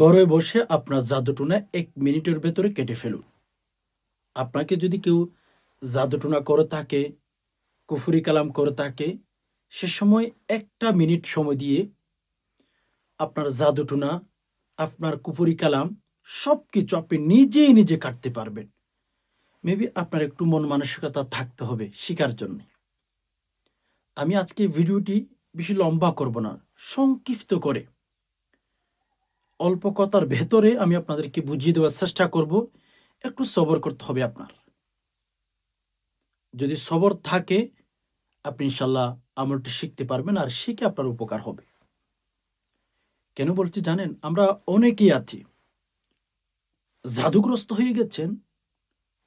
ঘরে বসে আপনার জাদুটুনা এক মিনিটের ভেতরে কেটে ফেলুন। আপনাকে যদি কেউ জাদুটুনা করে থাকে, কুফুরি কালাম করে থাকে, সে সময় একটা মিনিট সময় দিয়ে আপনার জাদুটুনা, আপনার কুফুরি কালাম সব কিছু আপনি নিজেই নিজে কাটতে পারবেন। মেবি আপনার একটু মন মানসিকতা থাকতে হবে শিকার জন্য। আমি আজকে ভিডিওটি বেশি লম্বা করব না, সংক্ষিপ্ত করে। অল্প কথার ভেতরে আমি আপনাদেরকে বুঝিয়ে দেওয়ার চেষ্টা করব। একটু সবর করতে হবে আপনার। যদি সবর থাকে, আপনি ইনশাল্লাহ আমলটি শিখতে পারবেন আর শিখে আপনার উপকার হবে। কেন বলছি জানেন? আমরা অনেকেই আছি, জাদুগ্রস্ত হয়ে গেছেন,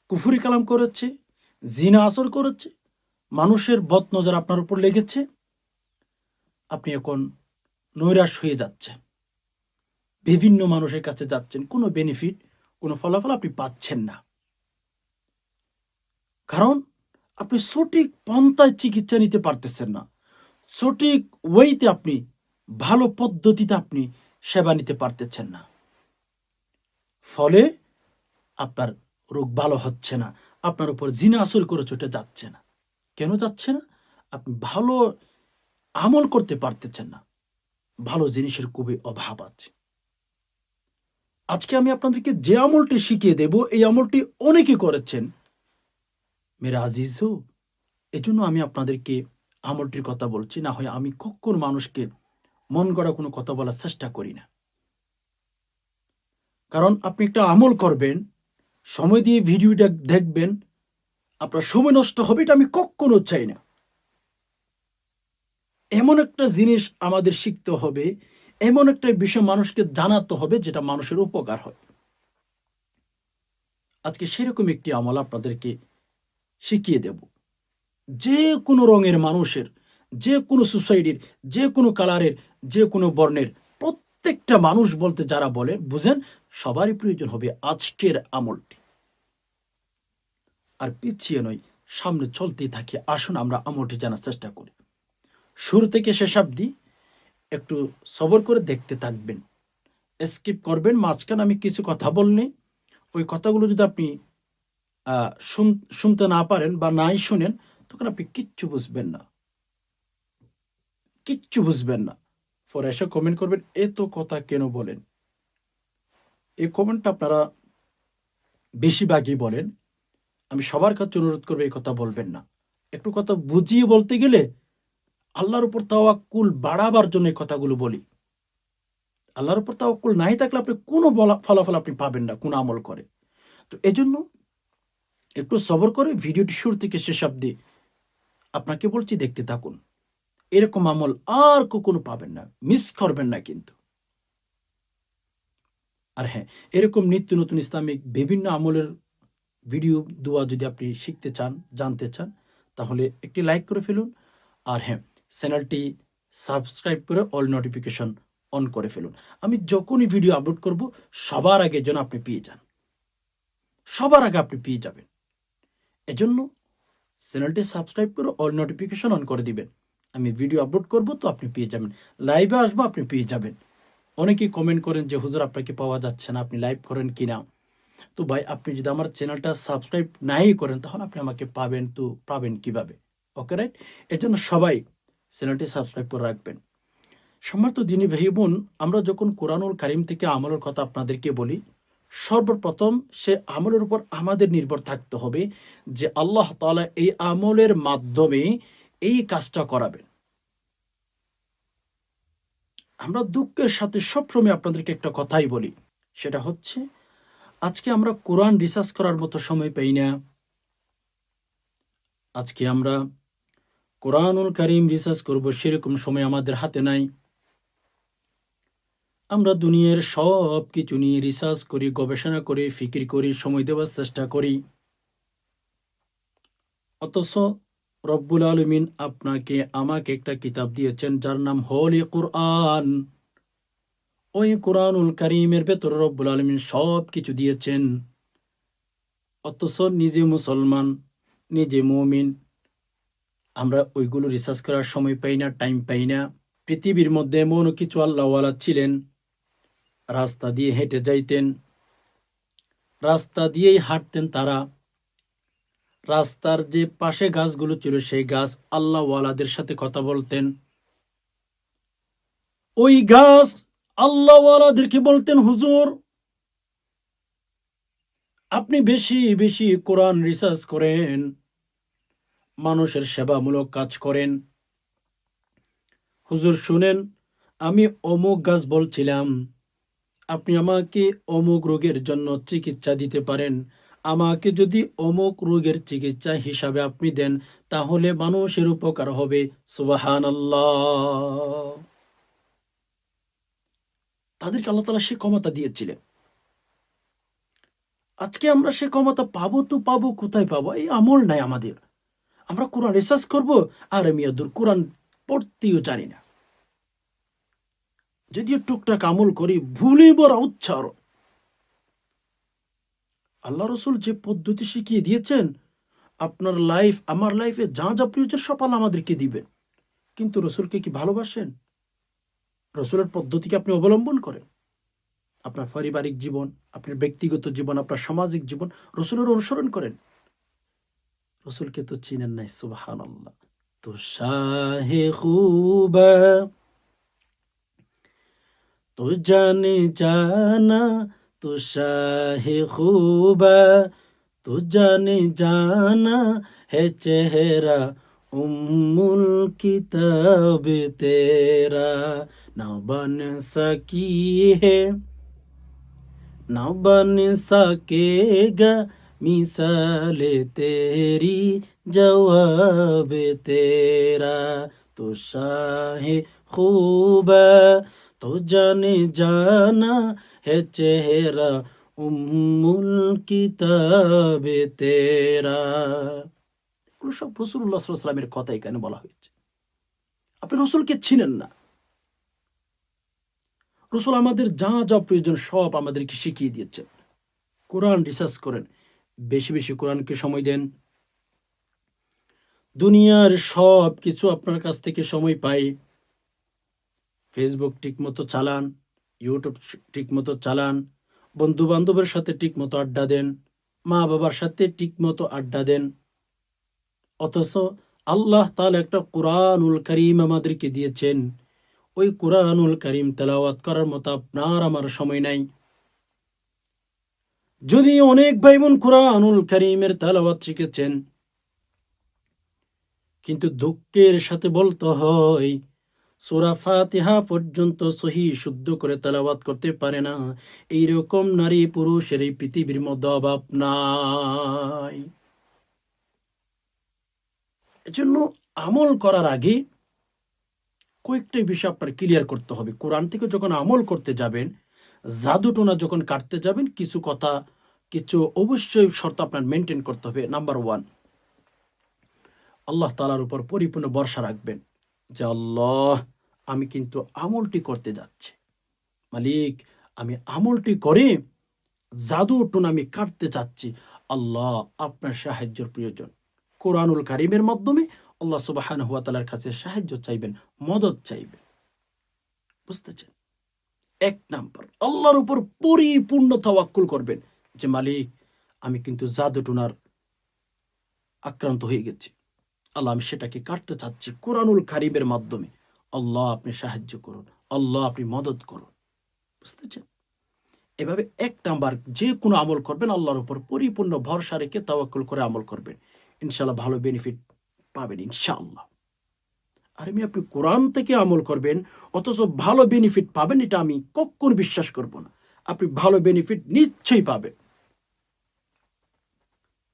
কুফুরি কালাম করেছে, জিনা আসর করেছে, মানুষের বদ নজর আপনার উপর লেগেছে, আপনি এখন নৈরাশ হয়ে যাচ্ছেন। বিভিন্ন মানুষের কাছে যাচ্ছেন, কোনো বেনিফিট কোনো ফলাফল আপনি পাচ্ছেন না। কারণ আপনি সঠিক পন্থায় চিকিৎসা নিতে পারতেছেন না। সঠিক ওয়েতে আপনি, ভালো পদ্ধতিতে আপনি সেবা নিতে পারতেছেন না। ফলে আপনার রোগ ভালো হচ্ছে না, আপনার উপর জিনা আসর করে চটে যাচ্ছে না। কেন যাচ্ছে না? আপনি ভালো আমল করতে পারতেছেন না। ভালো জিনিসের খুবই অভাব আছে। আজকে আমি আপনাদেরকে যে আমলটি শিখিয়ে দেব, এই আমলটি অনেকে করেছেন। মেরা আজিজও এজন্য আমি আপনাদেরকে আমলটির কথা বলছি, না হয় আমি কখন মানুষকে মন গড়া কোনো কথা বলার চেষ্টা করি না। কারণ আপনি একটা আমল করবেন, সময় দিয়ে ভিডিওটা দেখবেন, আপনার সময় নষ্ট হবে এটা আমি কখনো চাই না। এমন একটা জিনিস আমাদের শিখতে হবে এমন একটা বিষয় মানুষকে জানাতে হবে যেটা মানুষের উপকার হয়। আজকে সেরকম একটি আমল আপনাদেরকে শিখিয়ে দেব। যে কোনো রঙের মানুষের, যে কোনো সোসাইটির, যে কোনো কালারের, যে কোনো বর্ণের প্রত্যেকটা মানুষ বলতে যারা বলে, বুঝেন, সবারই প্রয়োজন হবে আজকের আমলটি। আর পিছিয়ে নয় সামনে চলতেই থাকি। আসুন আমরা আমলটি জানার চেষ্টা করি। শুরু থেকে শেষ অবধি একটু সবর করে দেখতে থাকবেন। স্কিপ করবেন, মাঝখানে আমি কিছু কথা বললে ওই কথাগুলো যদি আপনি শুনতে না পারেন বা নাই শুনেন, তখন আপনি কিচ্ছু বুঝবেন না। কিচ্ছু বুঝবেন না। পরে এসে কমেন্ট করবেন, এত কথা কেন বলেন? এই কমেন্টটা আপনারা বেশিরভাগই বলেন। আমি সবার কাছে অনুরোধ করব এই কথা বলবেন না। একটু কথা বুঝিয়ে বলতে গেলে আল্লাহর উপর তাওয়াক্কুল বাড়াবার জন্য কথাগুলো বলি। আল্লাহর উপর তাওয়াক্কুল নাই থাকলে আপনি কোনো ফলাফল আপনি পাবেন না, কোন আমল করে। তো এজন্য একটু সবর করে ভিডিওটি শুরু থেকে শেষ অব্দি আপনাকে বলছি, দেখতে থাকুন। এরকম আমল আর কখনো পাবেন না মিস করবেন না কিন্তু। আর হ্যাঁ এরকম নিত্য নতুন ইসলামিক বিভিন্ন আমলের ভিডিও, দোয়া যদি আপনি শিখতে চান, জানতে চান, তাহলে একটি লাইক করে ফেলুন। আর হ্যাঁ চ্যানেলটি সাবস্ক্রাইব করে অল নোটিফিকেশন অন করে ফেলুন। আমি যখনই ভিডিও আপলোড করব, সবার আগে যেন আপনি পেয়ে যান। সবার আগে আপনি পেয়ে যাবেন। এজন্য চ্যানেলটি সাবস্ক্রাইব করে অল নোটিফিকেশন অন করে দিবেন। আমি ভিডিও আপলোড করব তো আপনি পেয়ে যাবেন। লাইভে আসব, আপনি পেয়ে যাবেন। অনেকেই কমেন্ট করেন যে, হুজুর, আপনাকে পাওয়া যাচ্ছে না। আপনি লাইভ করেন কি না? তো ভাই, আপনি যদি আমার চ্যানেলটা সাবস্ক্রাইব নাই করেন, তাহলে আপনি আমাকে পাবেন তো পাবেন কীভাবে? ওকে রাইট এজন্য সবাই চ্যানেলটি সাবস্ক্রাইব করে রাখবেন। সম্মানিত দিনী ভাই বোন, আমরা যখন কোরআনুল কারিম থেকে আমলের কথা আপনাদেরকে বলি, সর্বপ্রথম সে আমলের উপর আমাদের নির্ভর থাকতে হবে যে আল্লাহ তালা এই আমলের মাধ্যমে এই কাজটা করাবেন। আমরা দুঃখের সাথে সবসময় আপনাদেরকে একটা কথাই বলি, সেটা হচ্ছে, আজকে আমরা কোরআন রিসার্চ করার মতো সময় পাই না। আজকে আমরা কোরআনুল করিম রিসার্চ করব, সেরকম সময় আমাদের হাতে নাই। আমরা দুনিয়ার সব কিছু নিয়ে রিসার্চ করি, গবেষণা করি, ফিকির করি, সময় দেওয়ার চেষ্টা করি। অথচ রব্বুল আলমিন আপনাকে আমাকে একটা কিতাব দিয়েছেন, যার নাম হলি কোরআন। ওই কোরআনুল কারিমের ভেতরে রব্বুল আলমিন সব কিছু দিয়েছেন। অথচ নিজে মুসলমান, নিজে মুমিন আমরা ওইগুলো রিসার্চ করার সময় পাই না টাইম পাই না। পৃথিবীর মধ্যে এমন কিছু আল্লাহওয়ালা ছিলেন, রাস্তা দিয়ে হেঁটে যাইতেন, রাস্তা দিয়েই হাঁটতেন তারা। রাস্তার যে পাশে গাছগুলো ছিল, সেই গাছ আল্লাহওয়ালাদের সাথে কথা বলতেন। ওই গাছ আল্লাহওয়ালাদেরকে বলতেন, হুজুর, আপনি বেশি বেশি কোরআন রিসার্চ করেন মানুষের সেবামূলক কাজ করেন। হুজুর, শুনেন, আমি অমুক গাছ বলছিলাম, আপনি আমাকে অমুক রোগের জন্য চিকিৎসা দিতে পারেন। আমাকে যদি অমুক রোগের চিকিৎসা হিসাবে আপনি দেন, তাহলে মানুষের উপকার হবে। সুবাহান তাদেরকে আল্লাহ তালা সে ক্ষমতা দিয়েছিলেন। আজকে আমরা সে ক্ষমতা পাবো তো পাবো, কোথায় পাবো? এই আমল নাই আমাদের। আমরা কোরআন রিসার্চ করব, আর আমি দূর কোরআন পড়তেও জানি না। যদিও টুকটাক আমল করি ভুলে বড় উচ্চার আল্লাহ রসুল যে পদ্ধতি শিখিয়ে দিয়েছেন, আপনার লাইফ, আমার লাইফে যা যা প্রয়োজন আল্লাহ আমাদেরকে দিবেন। কিন্তু রসুলকে কি ভালোবাসেন? রসুলের পদ্ধতিকে আপনি অবলম্বন করেন। আপনার পারিবারিক জীবন, আপনার ব্যক্তিগত জীবন, আপনার সামাজিক জীবন, রসুলের অনুসরণ করেন। রসুলকে তো চিনেন নাই সুবাহান আল্লাহ তো শাহে খুবা, তো জানে জানা, তো শাহে খুবা, তো জানে জানা হে চেহারা উম্মুল কিতাব তেরা। না বন সকি হে না বন সকেগা মিসালে তেরি জবাব তেরা তো শাহে খুব তো জানে জানা হে চেহারা উম্মুল কিতাবে তেরা এগুলো সব রসুল্লাহ সাল্লামের কথা এখানে বলা হয়েছে? আপনি রসুলকে ছিলেন না। রসুল আমাদের যা যা প্রয়োজন সব আমাদেরকে শিখিয়ে দিয়েছেন। কোরআন রিসার্চ করেন বেশি বেশি কোরআনকে সময় দেন। দুনিয়ার সব কিছু আপনার কাছ থেকে সময় পাই ফেসবুক ঠিক মতো চালান ইউটিউব ঠিক মতো চালান বন্ধু বান্ধবের সাথে ঠিক মতো আড্ডা দেন মা বাবার সাথে ঠিক মতো আড্ডা দেন। অথচ আল্লাহ তাহলে একটা কোরআনুল করিম আমাদেরকে দিয়েছেন। ওই কোরআনুল করিম তেলাওয়াত করার মতো আপনার আমার সময় নাই। যদি অনেক ভাই বোন কোরআনুল করিমের তেলাওয়াত শিখেছেন, কিন্তু দুঃখের সাথে বলতে হয়, সুরা ফাতিহা পর্যন্ত সহি শুদ্ধ করে তেলাওয়াত করতে পারে না। এইরকম নারী পুরুষের এই পৃথিবীর মধ্যে অভাব নাই। এজন্য আমল করার আগে কয়েকটা বিষয় আপনার ক্লিয়ার করতে হবে। কোরআন থেকে যখন আমল করতে যাবেন জাদুটোনা যখন কাটতে যাবেন, কিছু কথা, কিছু অবশ্যই শর্ত আপনার মেনটেন করতে হবে। নাম্বার ওয়ান আল্লাহ তালার উপর পরিপূর্ণ ভরসা রাখবেন যে, আল্লাহ, আমি কিন্তু আমলটি করতে যাচ্ছি। মালিক, আমি আমলটি করে জাদু টোনা আমি কাটতে চাচ্ছি আল্লাহ আপনার সাহায্যের প্রয়োজন। কোরআনুল কারিমের মাধ্যমে আল্লাহ সুবাহান হুয়া তালার কাছে সাহায্য চাইবেন মদত চাইবেন। বুঝতেছেন এক নাম্বার। আল্লাহর উপর পরিপূর্ণ তাওয়াক্কুল করবেন যে, মালিক, আমি কিন্তু জাদুটুনার আক্রান্ত হয়ে গেছি। আল্লাহ, আমি সেটাকে কাটতে চাচ্ছি কোরআনুল কারিমের মাধ্যমে। আল্লাহ, আপনি সাহায্য করুন। আল্লাহ, আপনি মদত করুন। বুঝতেছেন? এভাবে এক নাম্বার যে কোনো আমল করবেন, আল্লাহর উপর পরিপূর্ণ ভরসা রেখে তাওয়াক্কুল করে আমল করবেন। ইনশাল্লাহ ভালো বেনিফিট পাবেন, ইনশাআল্লাহ। আর আমি আপনি কোরআন থেকে আমল করবেন, অথচ ভালো বেনিফিট পাবেন, এটা আমি কখন বিশ্বাস করব না। আপনি ভালো বেনিফিট নিশ্চয়ই পাবেন।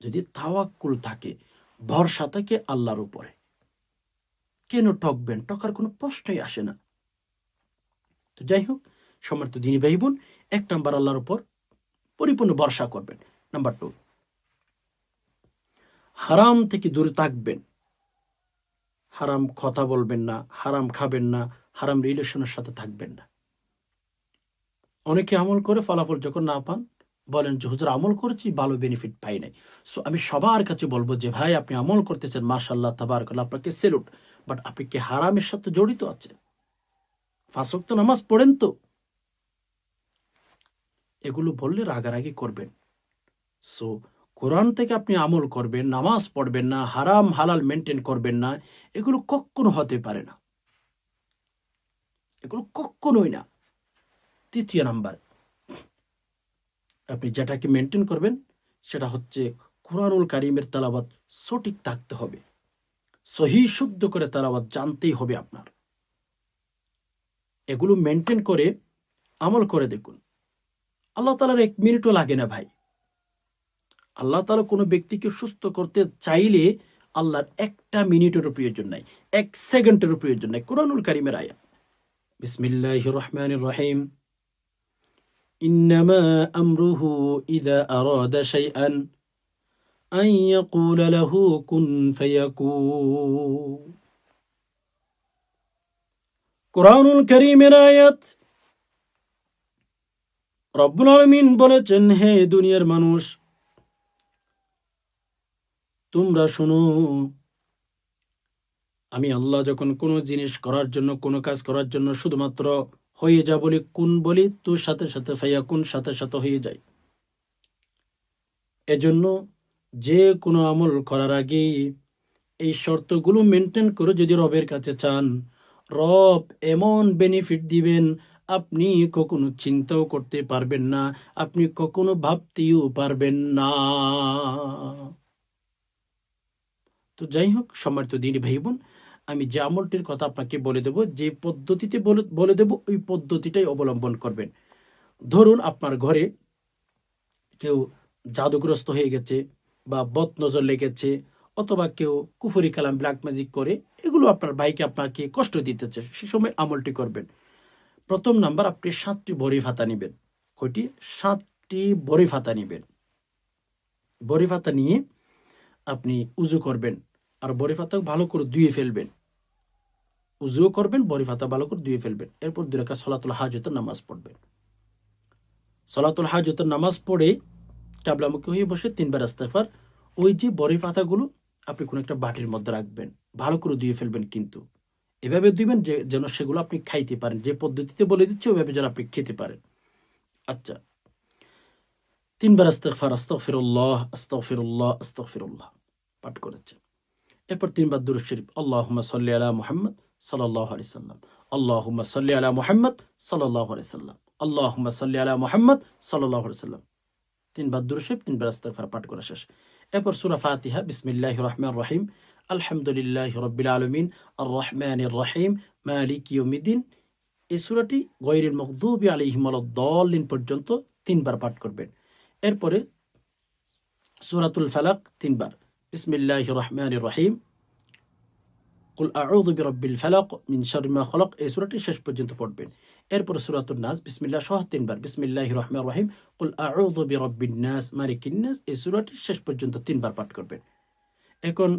যদি তাওয়াক্কুল থাকে, ভরসা থাকে আল্লাহর উপরে, কেন ঠকবেন? টকার কোনো প্রশ্নই আসে না। তো যাই হোক সমর্থ দিনী ভাই বোন এক নাম্বার আল্লাহর উপর পরিপূর্ণ ভরসা করবেন। নাম্বার টু হারাম থেকে দূরে থাকবেন। হারাম কথা বলবেন না, হারাম খাবেন না, হারাম রিলেশনের সাথে থাকবেন না। অনেকে আমল করে ফলাফল যখন না পান, বলেন যে, হুজুর, আমল করছি, ভালো বেনিফিট পাই নাই। সো আমি সবার কাছে বলব যে, ভাই, আপনি আমল করতেছেন মাশাল্লাহ তাবারকাল্লাহ, আপনাকে সেলুট বাট আপনি কি হারামের সাথে জড়িত আছেন? ফাঁসক তো নামাজ পড়েন তো। এগুলো বললে রাগারাগি করবেন। সো কোরআন থেকে আপনি আমল করবেন, নামাজ পড়বেন না, হারাম, হালাল মেনটেন করবেন না, এগুলো কখনো হতে পারে না। এগুলো কখনোই না। তৃতীয় নাম্বার, আপনি যেটাকে মেনটেন করবেন, সেটা হচ্ছে কোরআনুল কারিমের তালাবাত সঠিক থাকতে হবে। সহি, শুদ্ধ করে তালাবাত জানতেই হবে আপনার। এগুলো মেনটেন করে আমল করে দেখুন। আল্লাহ তালার এক মিনিটও লাগে না ভাই। আল্লাহ তালা কোনো ব্যক্তিকে সুস্থ করতে চাইলে আল্লাহর একটা মিনিটেরও প্রয়োজন নাই এক সেকেন্ডেরও প্রয়োজন নাই কোরআনুল কারিমের আয়াত বিসমিল্লাহ রহমান রহিম إنما أمره إذا أراد شيئا أن يقول له كن فيكون কোরআনুল করিমের আয়াত রব্বুল আলমিন বলেছেন হে দুনিয়ার মানুষ তোমরা শোনো। আমি আল্লাহ যখন কোনো জিনিস করার জন্য, কোনো কাজ করার জন্য শুধুমাত্র হয়ে যা বলি, কোন বলি তোর সাথে সাথে ফাইয়া কোন সাথে সাথে হয়ে যায়। এজন্য যে কোনো আমল করার আগে এই শর্তগুলো মেনটেন করে যদি রবের কাছে চান, রব এমন বেনিফিট দিবেন, আপনি কখনো চিন্তাও করতে পারবেন না, আপনি কখনো ভাবতেও পারবেন না। তো যাই হোক সম্মানিত দিনী ভাই বোন আমি যে আমলটির কথা আপনাকে বলে দেব, যে পদ্ধতিতে বলে দেব, ওই পদ্ধতিটাই অবলম্বন করবেন। ধরুন, আপনার ঘরে কেউ জাদুগ্রস্ত হয়ে গেছে বা বদ নজর লেগেছে অথবা কেউ কুফুরি কালাম ব্ল্যাক ম্যাজিক করে, এগুলো আপনার ভাইকে আপনাকে কষ্ট দিতেছে, সে সময় আমলটি করবেন। প্রথম নাম্বার, আপনি সাতটি বড়ি ভাতা নেবেন। কয়টি? সাতটি বড়ি ভাতা নেবেন। বড়ি ভাতা নিয়ে আপনি উজু করবেন আর বড়ি ভাতা ভালো করে ধুয়ে ফেলবেন। উজুও করবেন, বড়ি ভাতা ভালো করে ধুয়ে ফেলবেন। এরপর দুই রেখা সলাতুল হাজতের নামাজ পড়বেন। সলাতুল হাজতের নামাজ পড়ে টাবলামুখী হয়ে বসে তিনবার ইস্তেগফার, ওই যে বড়ি পাতাগুলো আপনি কোনো একটা বাটির মধ্যে রাখবেন, ভালো করে ধুয়ে ফেলবেন কিন্তু। এভাবে দিবেন যে, যেন সেগুলো আপনি খাইতে পারেন। যে পদ্ধতিতে বলে দিচ্ছে, ওইভাবে যেন আপনি খেতে পারেন। আচ্ছা তিনবার আস্তেগফার আস্তাগফিরুল্লাহ আস্তাগফিরুল্লাহ আস্তাগফিরুল্লাহ। পাঠ করেছেন। এরপর তিনবার দুরূদ শরীফ, আল্লাহুম্মা সাল্লি আলা মুহাম্মদ সাল্লাল্লাহু আলাইহি সাল্লাম, আল্লাহুম্মা সাল্লি আলা মুহাম্মদ সাল্লাল্লাহু আলাইহি সাল্লাম, আল্লাহুম্মা সাল্লি আলা মুহাম্মদ সাল্লাল্লাহু আলাইহি সাল্লাম। তিনবার দুরূদ শরীফ, তিনবার আস্তেগফার পাঠ করা শেষ। এরপর সূরা ফাতিহা, বিসমিল্লাহির রহমানির রহিম, আলহামদুলিল্লাহ রব্বিল আলমিন আর রহমানির রহিম, মালিক ইয়মিদ্দিন এই সূরাটি গয়রিল মগদুবি আলাইহিম দলিন পর্যন্ত তিনবার পাঠ করবেন। এরপরে সূরাতুল ফালাক তিনবার। বিসমিল্লাহির রহমানির রহিম কুল আউযু বিরাব্বিল ফালাক মিন শাররি মা খলাক। এই সূরাটি শেষ পর্যন্ত পড়বেন। এরপর সূরাতুন নাস, বিসমিল্লাহ, সহ তিনবার বিসমিল্লাহির রহমানির রহিম কুল আউযু বিরাব্বিন নাস, মালিকিন নাস, এই সূরাটি শেষ পর্যন্ত তিনবার পাঠ করবেন। এখন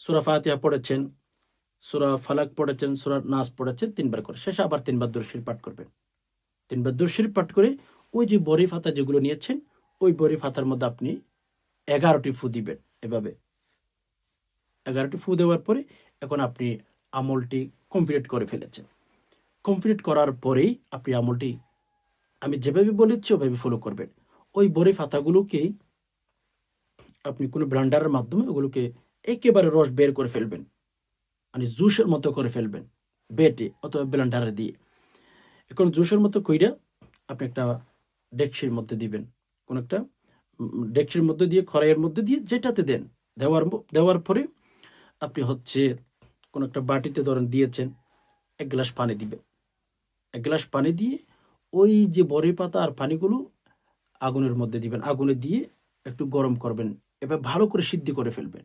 সূরা ফাতিহা পড়েছেন, সূরা ফালাক পড়েছেন, সূরা নাস পড়েছেন, তিনবার করে। শেষে আবার তিনবার দুরশরীফ পাঠ করবেন। তিনবার দুরশরীফ পাঠ করে ওই যে বড়ি ফাতা যেগুলো নিয়েছেন, ওই বড়ি ফাতার মধ্যে আপনি এগারোটি ফু দিবেন। এভাবে। এগারোটি ফু দেওয়ার পরে এখন আপনি আমলটি কমপ্লিট করে ফেলেছেন। কমপ্লিট করার পরেই আপনি আমলটি আমি যেভাবে বলেছি, ওভাবে ফলো করবেন। ওই বড়ি ফাতাগুলোকেই আপনি কোনো ব্লান্ডারের মাধ্যমে ওগুলোকে একেবারে রস বের করে ফেলবেন। মানে জুসের মতো করে ফেলবেন, বেটে অথবা ব্লেন্ডারে দিয়ে। এখন জুসের মতো কইরা আপনি একটা ডেকসির মধ্যে দিবেন। কোন একটা ডেকসির মধ্যে দিয়ে, খড়াইয়ের মধ্যে দিয়ে যেটাতে দেন। দেওয়ার দেওয়ার পরে আপনি হচ্ছে কোন একটা বাটিতে ধরেন দিয়েছেন, এক গ্লাস পানি দিবেন। এক গ্লাস পানি দিয়ে ওই যে বড়ি পাতা আর পানিগুলো আগুনের মধ্যে দিবেন। আগুনে দিয়ে একটু গরম করবেন, এবার ভালো করে সিদ্ধি করে ফেলবেন।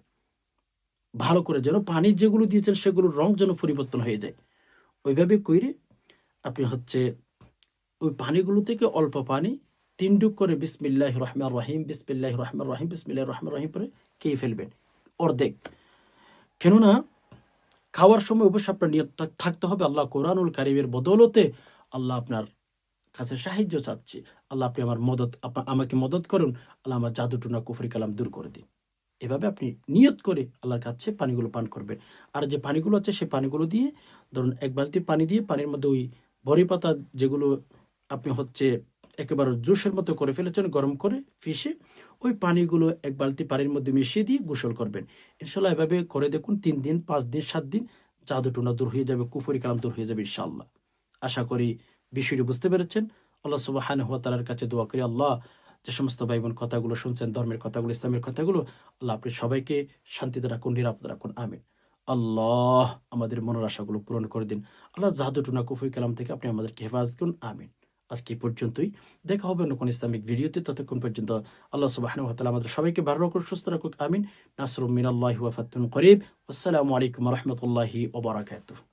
ভালো করে যেন পানি যেগুলো দিয়েছেন সেগুলোর রং যেন পরিবর্তন হয়ে যায়। ওইভাবে কইরে আপনি হচ্ছে ওই পানিগুলো থেকে অল্প পানি তিন ডুক করে বিসমিল্লাহ রহমান রহিম বিসমিল্লাহ রহমান রহিম বিসমিল্লাহ রহমান রহিম করে খেয়ে ফেলবেন। অর্ধেক। কেননা খাওয়ার সময় অবশ্যই আপনার নিয়ত থাকতে হবে। আল্লাহ কোরআনুল কারিমের বদৌলতে আল্লাহ আপনার কাছে সাহায্য চাচ্ছি। আল্লাহ আপনি আমার মদত আমাকে মদত করুন। আল্লাহ আমার জাদুটুনা, কুফরি কালাম দূর করে দিন। এভাবে আপনি নিয়ত করে আল্লাহর কাছে পানিগুলো পান করবেন। আর যে পানিগুলো আছে সেই পানিগুলো দিয়ে, ধরুন এক বালতি পানি দিয়ে পানির মধ্যে ওই বড়ি পাতা যেগুলো আপনি হচ্ছে একেবারে জুসের মতো করে ফেলেছেন, গরম করে ফিসে ওই পানিগুলো এক বালতি পানির মধ্যে মিশিয়ে দিয়ে গোসল করবেন। ইনশাল্লাহ এভাবে করে দেখুন, তিন দিন, পাঁচ দিন, সাত দিন জাদুটুনা দূর হয়ে যাবে, কুফরি কালাম দূর হয়ে যাবে ইনশাল্লাহ আশা করি বিষয়টি বুঝতে পেরেছেন। আল্লাহ সব সুবাহান হুয়া তালার কাছে দোয়া করি, আল্লাহ যে সমস্ত ভাই বোন কথাগুলো শুনছেন, ধর্মের কথাগুলো, ইসলামের কথাগুলো, আল্লাহ আপনি সবাইকে শান্তিতে রাখুন, নিরাপদ রাখুন, আমিন। আল্লাহ আমাদের মনের আশাগুলো পূরণ করে দিন। আল্লাহ জাহাদুটুনা কুফুই কালাম থেকে আপনি আমাদেরকে হেফাজত করুন, আমিন। আজকে পর্যন্তই। দেখা হবে অন্য কোন ইসলামিক ভিডিওতে। ততক্ষণ পর্যন্ত আল্লাহ সুবাহ আমাদের সবাইকে ভালো রাখুন সুস্থ রাখুক, আমিন। নাসরুম মিনাল্লাহ ওয়াফাতুন করিব। আসসালামু আলাইকুম রহমতুল্লাহি ওবরাকাতুহ